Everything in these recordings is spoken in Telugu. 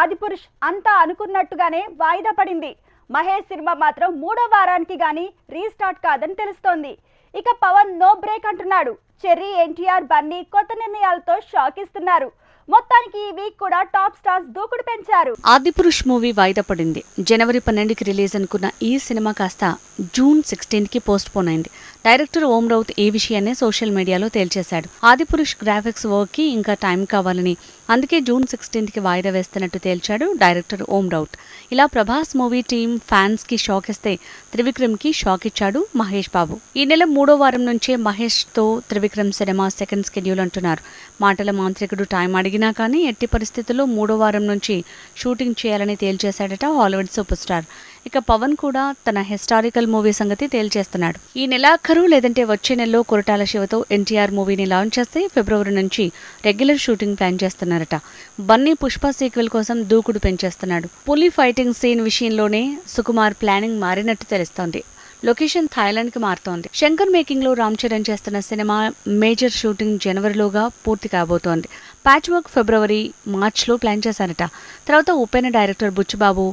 ఆదిపురుష్ అంతా అనుకున్నట్టుగానే వాయిదా పడింది. మహేష్ సినిమా మాత్రం మూడో వారానికి గానీ రీస్టార్ట్ కాదని తెలుస్తోంది. ఇక పవన్ నో బ్రేక్ అంటున్నాడు. చెర్రీ ఎన్టీఆర్ బన్నీ కొత్త నిర్ణయాలతో షాక్ ఇస్తున్నారు మొత్తానికి ఈ వీక్ కూడా టాప్ స్టార్స్ దూకుడు పెంచారు. ఆదిపురుష్ మూవీ వాయిదా పడింది. జనవరి పన్నెండుకి రిలీజ్ అనుకున్న ఈ సినిమా కాస్త జూన్ సిక్స్టీన్కి పోస్ట్ పోన్ అయింది. డైరెక్టర్ ఓం రౌత్ ఈ విషయాన్ని సోషల్ మీడియాలో తేల్చేశాడు. ఆదిపురుష్ గ్రాఫిక్స్ వర్క్కి ఇంకా టైం కావాలని అందుకే జూన్ సిక్స్టీన్త్కి వాయిదా వేస్తున్నట్టు తేల్చాడు డైరెక్టర్ ఓం రౌత్. ఇలా ప్రభాస్ మూవీ టీం ఫ్యాన్స్కి షాక్ ఇస్తే త్రివిక్రమ్కి షాక్ ఇచ్చాడు మహేష్ బాబు. ఈ నెల మూడో వారం నుంచే మహేష్తో త్రివిక్రమ్ సినిమా సెకండ్ స్కెడ్యూల్ అంటున్నారు. మాటల మాంత్రికుడు టైం అడిగినా కానీ ఎట్టి పరిస్థితుల్లో మూడో వారం నుంచి షూటింగ్ చేయాలని తేల్చేశాడట హాలీవుడ్ సూపర్ స్టార్ ఇక పవన్ కూడా తన హిస్టారికల్ మూవీ సంగతి తేల్చేస్తున్నాడు. ఈ నెలాఖరు లేదంటే వచ్చే నెలలో కొరటాల శివతో ఎన్టీఆర్ మూవీని లాంచ్ చేస్తే ఫిబ్రవరి నుంచి రెగ్యులర్ షూటింగ్ ప్లాన్ చేస్తున్నారట. బన్నీ పుష్ప సీక్వెల్ కోసం దూకుడు పెంచేస్తున్నాడు. పులి ఫైటింగ్ సీన్ విషయంలోనే సుకుమార్ ప్లానింగ్ మారినట్టు తెలుస్తోంది. లొకేషన్ థాయిలాండ్కి మారుతోంది. శంకర్ మేకింగ్లో రామ్ చరణ్ చేస్తున్న సినిమా మేజర్ షూటింగ్ జనవరిలోగా పూర్తి కాబోతోంది. ప్యాచ్ వర్క్ ఫిబ్రవరి మార్చ్లో ప్లాన్ చేశారట. తర్వాత ఉపేన డైరెక్టర్ బుచ్చిబాబు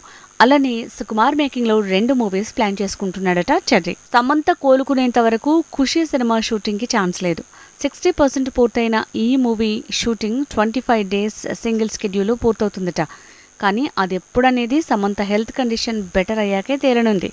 అలానే సుకుమార్ మేకింగ్లో రెండు మూవీస్ ప్లాన్ చేసుకుంటున్నాడట చర్రి సమంత కోలుకునేంత వరకు ఖుషి సినిమా షూటింగ్కి ఛాన్స్ లేదు. సిక్స్టీ పర్సెంట్ పూర్తయిన ఈ movie shooting twenty five days single schedule పూర్తవుతుందట. కానీ అది ఎప్పుడనేది సమంత హెల్త్ కండిషన్ బెటర్ అయ్యాకే తేలనుంది.